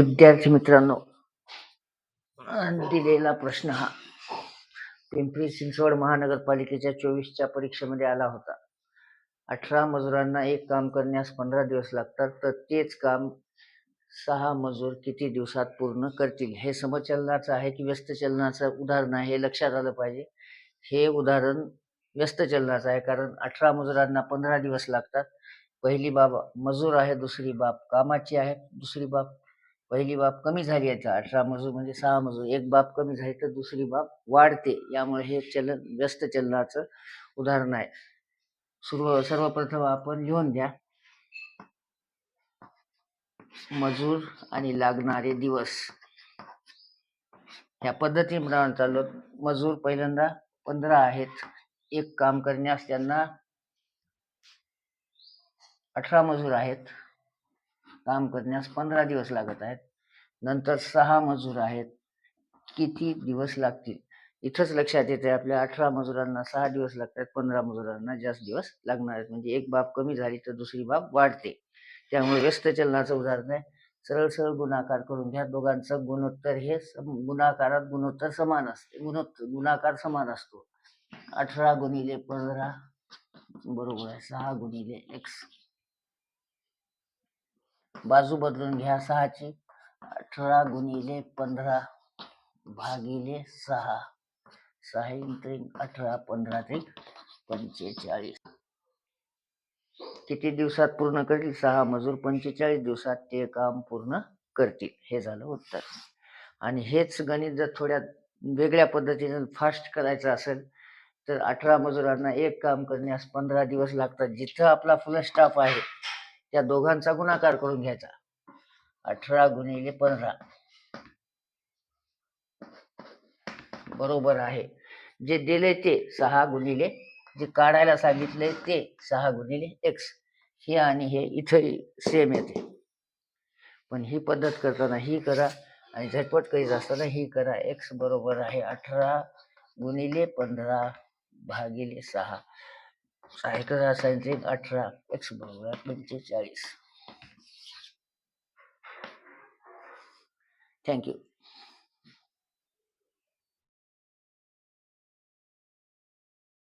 विद्यार्थी मित्रांनो दिलेला प्रश्न हा. पिंपरी चिंचवड महानगरपालिकेच्या चोवीसच्या परीक्षेमध्ये आला होता. अठरा मजुरांना एक काम करण्यास पंधरा दिवस लागतात तर तेच काम सहा मजूर किती दिवसात पूर्ण करतील? हे समचलनाचं आहे की व्यस्त चलनाचं उदाहरण आहे हे लक्षात आलं पाहिजे. हे उदाहरण व्यस्त चलनाचं आहे कारण अठरा मजुरांना पंधरा दिवस लागतात. पहिली बाब मजूर आहे दुसरी बाब कामाची आहे दुसरी बाब पहिली बाब कमी झाली आता अठरा मजूर म्हणजे सहा मजूर. एक बाब कमी झाली तर दुसरी बाब वाढते. यामुळे हे चलन व्यस्त चलनाचं उदाहरण आहे. सुरू सर्वप्रथम आपण लिहून घ्या. मजूर आणि लागणारे दिवस. ह्या पद्धतीप्रमाणे चाललो. मजूर पहिल्यांदा पंधरा आहेत. एक काम करण्यास त्यांना अठरा मजूर आहेत. काम करण्यास पंधरा दिवस लागत आहेत. नंतर सहा मजूर आहेत. किती दिवस लागतील? इथंच लक्षात येते आपल्या अठरा मजुरांना सहा दिवस लागतात पंधरा मजुरांना जास्त दिवस लागणार आहेत. म्हणजे एक बाब कमी झाली तर दुसरी बाब वाढते. त्यामुळे व्यस्त चलनाचं उदाहरण आहे. सरळ सरळ गुणाकार करून घ्या. दोघांचं गुणोत्तर हे सम- गुणाकारात गुणोत्तर समान असते. गुणोत्तर गुणाकार समान असतो. अठरा गुणिले पंधरा बरोबर आहे. सहा गुणिले एक्स बाजू बदलून घ्या सहाची. अठरा गुणिले पंधरा भागिले सहा. सहा त्रिक अठरा पंधरा त्रिक पंचेचाळीस. किती दिवसात पूर्ण करतील? सहा मजूर पंचेचाळीस दिवसात ते काम पूर्ण करतील. हे झालं उत्तर. आणि हेच गणित जर थोड्या वेगळ्या पद्धतीने फास्ट करायचं असेल तर अठरा मजुरांना एक काम करण्यास पंधरा दिवस लागतात. जिथं आपला फुल स्टाफ आहे त्या दोघांचा गुणाकार करून घ्यायचा. अठरा गुणिले पंधरा. बरोबर आहे. जे दिले ते सहा गुणिले जे काढायला सांगितले ते सहा गुणिले एक्स हे आणि हे इथं सेम येते. पण ही पद्धत करताना ही करा आणि झटपट करीत असताना ही करा. एक्स बरोबर आहे अठरा गुणिले पंधरा भागिले सहा. साहित्य रासायनिक अठरा एक्स बरोबर पंचेचाळीस. थँक्यू